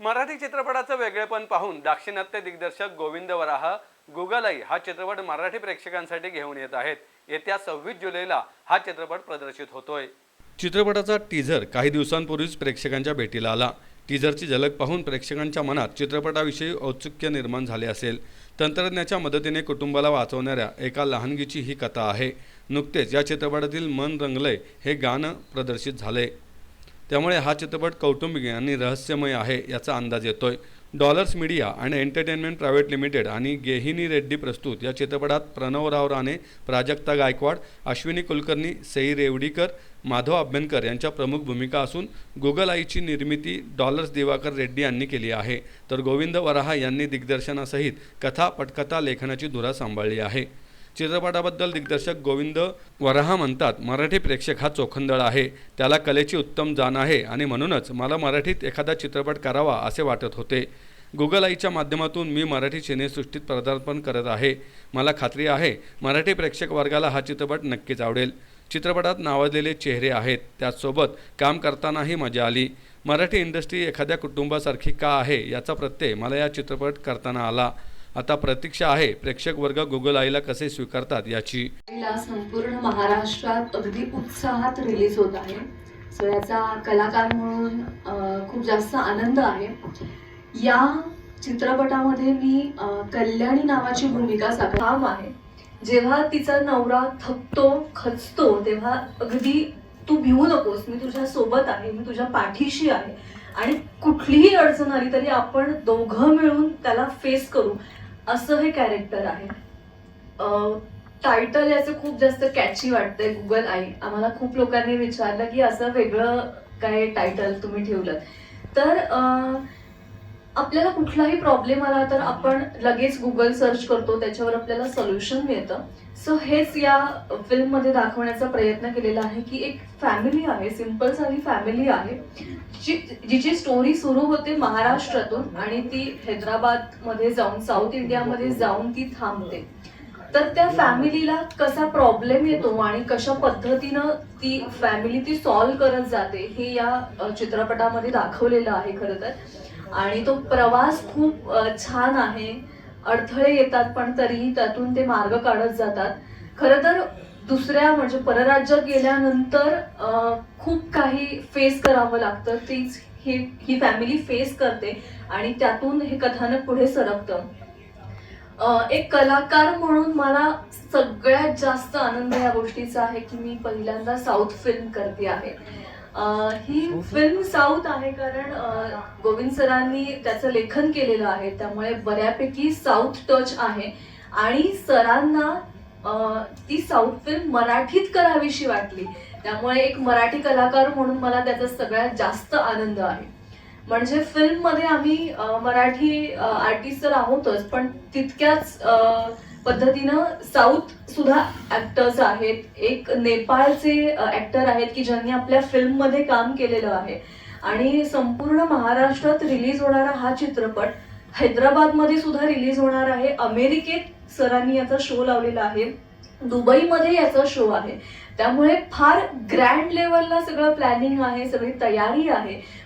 मराठी चित्रपटाचं वेगळेपण पाहून दाक्षिणात्य दिग्दर्शक गोविंद वराह गुगलई हा चित्रपट मराठी प्रेक्षकांसाठी घेऊन येत आहेत. येत्या सव्वीस जुलैला हा चित्रपट प्रदर्शित होतोय. चित्रपटाचा टीझर काही दिवसांपूर्वीच प्रेक्षकांच्या भेटीला आला. टीझरची झलक पाहून प्रेक्षकांच्या मनात चित्रपटाविषयी औत्सुक्य निर्माण झाले असेल. तंत्रज्ञाच्या मदतीने कुटुंबाला वाचवणाऱ्या एका लहानगीची ही कथा आहे. नुकतेच या चित्रपटातील मन रंगलय हे गाणं प्रदर्शित झाले त्यामुळे हा चित्रपट कौटुंबिक आणि रहस्यमय आहे याचा अंदाज येतोय. डॉलर्स मीडिया आणि एंटरटेनमेंट प्रायव्हेट लिमिटेड आणि गेहिनी रेड्डी प्रस्तुत या चित्रपटात प्रणवराव राणे प्राजक्ता गायकवाड अश्विनी कुलकर्णी सई रेवडीकर माधव अभ्यंकर यांच्या प्रमुख भूमिका असून गुगल आईची निर्मिती डॉलर्स दिवाकर रेड्डी यांनी केली आहे. तर गोविंद वराहा यांनी दिग्दर्शनासहित कथा पटकथा लेखनाची धुरा सांभाळली आहे. चित्रपटाबद्दल दिग्दर्शक गोविंद वराहा म्हणतात मराठी प्रेक्षक हा चोखंदळ आहे. त्याला कलेची उत्तम जाण आहे आणि म्हणूनच मला मराठीत एखादा चित्रपट करावा असे वाटत होते. गुगल आईच्या माध्यमातून मी मराठी सिनेसृष्टीत पदार्पण करत आहे. मला खात्री आहे मराठी प्रेक्षक वर्गाला हा चित्रपट नक्कीच आवडेल. चित्रपटात नावाजलेले चेहरे आहेत. त्याचसोबत काम करतानाही मजा आली. मराठी इंडस्ट्री एखाद्या कुटुंबासारखी का आहे याचा प्रत्यय मला या चित्रपट करताना आला. आता प्रतीक्षा आहे प्रेक्षक वर्ग गुगल आईला कसे स्वीकारतात याची. संपूर्ण महाराष्ट्रात अगदी उत्साहात रिलीज होत आहे. सो याचा कलाकार म्हणून खूप जास्त आनंद आहे. या चित्रपटामध्ये मी कल्याणी नावाची भूमिका साकार आहे. जेव्हा तिचा नवरा थकतो खचतो तेव्हा अगदी तू भिवू नकोस मी तुझ्या सोबत आहे मी तुझ्या पाठीशी आहे. आणि कुठलीही अडचण आली तरी आपण दोघं मिळून त्याला फेस करू. असं हे कॅरेक्टर आहे. टायटल याचं खूप जास्त कॅची वाटतंय गुगल आई. आम्हाला खूप लोकांनी विचारलं की असं वेगळं काय टायटल तुम्ही ठेवलं तर आपल्याला कुठलाही प्रॉब्लेम आला तर आपण लगेच गुगल सर्च करतो त्याच्यावर आपल्याला सोल्युशन मिळतं. सो हेच या फिल्ममध्ये दाखवण्याचा प्रयत्न केलेला आहे की एक फॅमिली आहे सिंपल साधी फॅमिली आहे जी जिची स्टोरी सुरू होते महाराष्ट्रातून आणि ती हैदराबादमध्ये जाऊन साऊथ इंडियामध्ये जाऊन ती थांबते. तर त्या फॅमिलीला कसा प्रॉब्लेम येतो आणि कशा पद्धतीनं ती फॅमिली ती सॉल्व्ह करत जाते हे या चित्रपटामध्ये दाखवलेलं आहे खरं तर. आणि तो प्रवास खूप छान आहे. अडथळे येतात पण तरीही त्यातून ते मार्ग काढत जातात. खरं तर दुसऱ्या म्हणजे परराज्यात गेल्यानंतर खूप काही फेस करावं लागतं. तीच ही ही फॅमिली फेस करते आणि त्यातून हे कथानक पुढे सरकतं. एक कलाकार म्हणून मला सगळ्यात जास्त आनंद या गोष्टीचा आहे की मी पहिल्यांदा साऊथ फिल्म करते आहे. ही फिल्म साऊथ आहे कारण गोविंद सरांनी त्याचं लेखन केलेलं आहे. त्यामुळे बऱ्यापैकी साऊथ टच आहे. आणि सरांना ती साऊथ फिल्म मराठीत करावीशी वाटली. त्यामुळे एक मराठी कलाकार म्हणून मला त्याचा सगळ्यात जास्त आनंद आहे. म्हणजे फिल्ममध्ये आम्ही मराठी आर्टिस्ट तर आहोतच पण तितक्याच पद्धतीनं साऊथ सुद्धा ऍक्टर्स आहेत. एक नेपाळचे ऍक्टर आहेत की ज्यांनी आपल्या फिल्ममध्ये काम केलेलं आहे. आणि संपूर्ण महाराष्ट्रात रिलीज होणारा हा चित्रपट हैदराबादमध्ये सुद्धा रिलीज होणार आहे. अमेरिकेत सरांनी याचा शो लावलेला आहे. दुबईमध्ये याचा शो आहे. त्यामुळे फार ग्रँड लेवलला सगळं प्लॅनिंग आहे सगळी तयारी आहे.